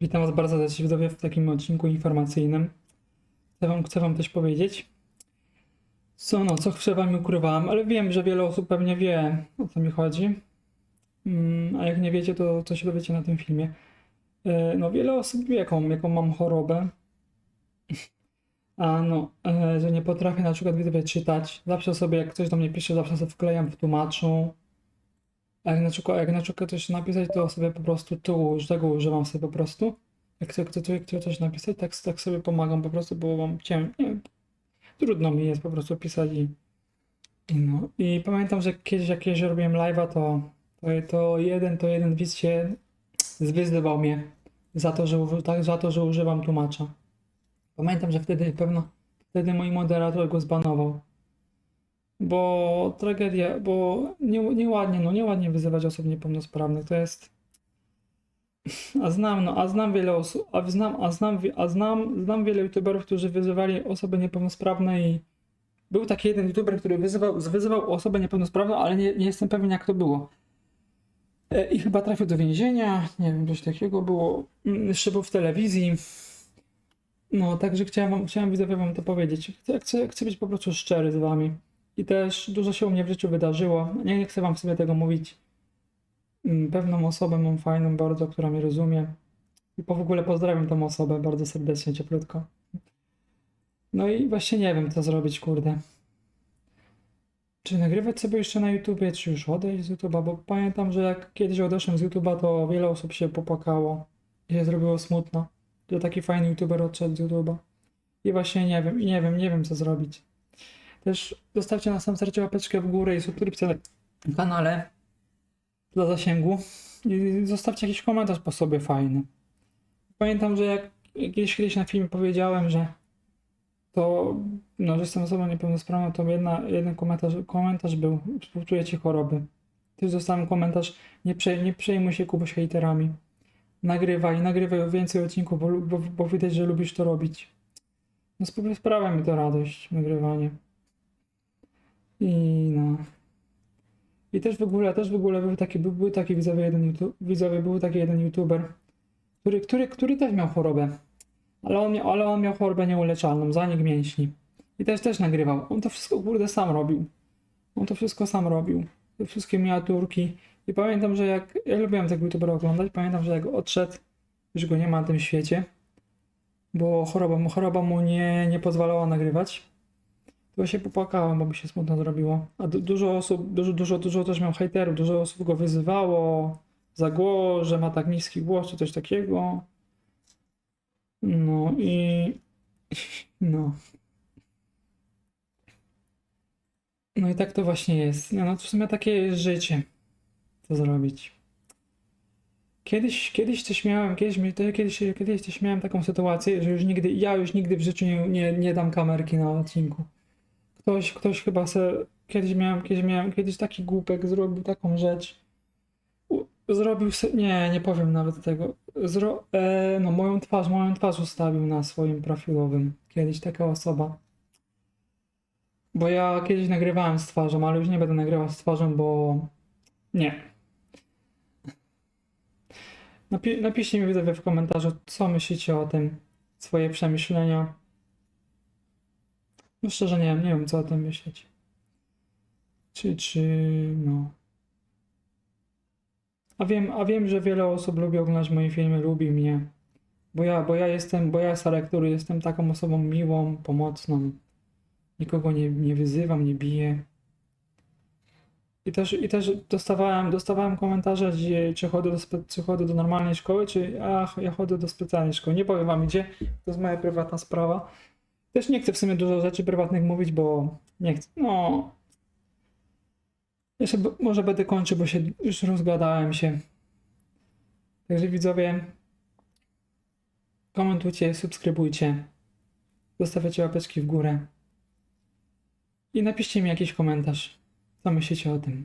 Witam Was bardzo serdecznie w takim odcinku informacyjnym. Chcę wam, chcę wam też powiedzieć, co no, co przed Wami ukrywałem, ale wiem, że wiele osób pewnie wie, o co mi chodzi. Mm, a jak nie wiecie, to, to się dowiecie na tym filmie. E, No, wiele osób wie, jaką, jaką mam chorobę. A no, e, że nie potrafię na przykład czytać. Zawsze sobie, jak ktoś do mnie pisze, zawsze sobie wklejam w tłumaczu. A jak na przykład, jak na przykład coś napisać, to sobie po prostu tu, tego używam sobie po prostu. Jak chcę, chcę, coś napisać, tak, tak sobie pomagam po prostu, bo mam cię, trudno mi jest po prostu pisać i, i no. I pamiętam, że kiedyś jak kiedyś robiłem live'a, to, to, to jeden, to jeden widz się zwyzywał mnie za to, że, tak, za to, że używam tłumacza. Pamiętam, że wtedy pewno, wtedy mój moderator go zbanował. Bo tragedia, bo nie, nieładnie, no nieładnie wyzywać osób niepełnosprawnych, to jest... A znam, no, a znam wiele osób, a znam, a znam, a znam, znam wiele youtuberów, którzy wyzywali osoby niepełnosprawne i był taki jeden youtuber, który wyzywał, wyzywał osobę niepełnosprawną, ale nie, nie jestem pewien jak to było. E, I chyba trafił do więzienia, nie wiem, coś takiego było, Mm, jeszcze był w telewizji. No, także chciałem chciałem widzowie wam to powiedzieć. Chcę, chcę, chcę być po prostu szczery z wami. I też dużo się u mnie w życiu wydarzyło. Nie, chcę wam sobie tego mówić. Mm, Pewną osobę mam fajną bardzo, która mnie rozumie. I po w ogóle pozdrawiam tą osobę bardzo serdecznie, cieplutko. No i właśnie nie wiem, co zrobić, kurde. Czy nagrywać sobie jeszcze na YouTubie, czy już odejść z YouTube'a? Bo pamiętam, że jak kiedyś odeszłem z YouTube'a, to wiele osób się popłakało i się zrobiło smutno, że taki fajny YouTuber odszedł z YouTube'a. I właśnie nie wiem, i nie wiem, nie wiem, co zrobić. Też zostawcie na sam serce łapeczkę w górę i subskrypcję na kanale dla zasięgu. I zostawcie jakiś komentarz po sobie fajny. Pamiętam, że jak kiedyś, kiedyś na filmie powiedziałem, że to, no, że jestem osobą niepełnosprawną, to jedna, jeden komentarz, komentarz był, współczuję ci choroby. Też dostałem komentarz, nie, przej, nie przejmuj się Kubuś hejterami. Nagrywaj, nagrywaj więcej odcinków, bo, bo, bo widać, że lubisz to robić. No spra- sprawia mi to radość, nagrywanie. I no. I też w ogóle, też w ogóle był taki, był, był taki widzowie jeden YouTube, widzowie, był taki jeden youtuber, który, który, który też miał chorobę. Ale on, miał, ale on miał chorobę nieuleczalną, zanik mięśni. I też też nagrywał. On to wszystko kurde sam robił. On to wszystko sam robił. Te wszystkie miniaturki. I pamiętam, że jak. Ja lubiłem tego youtubera oglądać. Pamiętam, że jak odszedł, już go nie ma na tym świecie. Bo choroba, mu- choroba mu nie, nie pozwalała nagrywać. To się popłakałem, bo mi się smutno zrobiło. A du- dużo osób, dużo, dużo, dużo też miał hejterów, dużo osób go wyzywało za głos, że ma tak niski głos, czy coś takiego. No i. No. No i tak to właśnie jest. No, no w sumie takie jest życie. Co zrobić? Kiedyś, kiedyś też miałem, kiedyś, kiedyś, kiedyś też miałem taką sytuację, że już nigdy, ja już nigdy w życiu nie, nie, nie dam kamerki na odcinku. Ktoś, ktoś chyba se, kiedyś miałem, kiedyś miałem, kiedyś taki głupek zrobił taką rzecz. Zrobił se, nie, nie powiem nawet tego. Zro, e, no moją twarz, moją twarz ustawił na swoim profilowym. Kiedyś taka osoba. Bo ja kiedyś nagrywałem z twarzą, ale już nie będę nagrywał z twarzą, bo nie. Napi napiszcie mi widzowie w komentarzu, co myślicie o tym, swoje przemyślenia. No szczerze nie wiem, nie wiem co o tym myśleć. Czy, czy, no. A wiem, a wiem, że wiele osób lubi oglądać moje filmy, lubi mnie. Bo ja, bo ja jestem, bo ja Sarek, który jestem taką osobą miłą, pomocną. Nikogo nie, nie wyzywam, nie biję. I też, I też dostawałem, dostawałem komentarze, gdzie, czy, chodzę do, czy chodzę do normalnej szkoły, czy ach, ja chodzę do specjalnej szkoły. Nie powiem wam gdzie, to jest moja prywatna sprawa. Też nie chcę w sumie dużo rzeczy prywatnych mówić, bo nie chcę. No. Jeszcze może będę kończył, bo się już rozgadałem się. Także widzowie, komentujcie, subskrybujcie, zostawiacie łapeczki w górę i napiszcie mi jakiś komentarz, co myślicie o tym.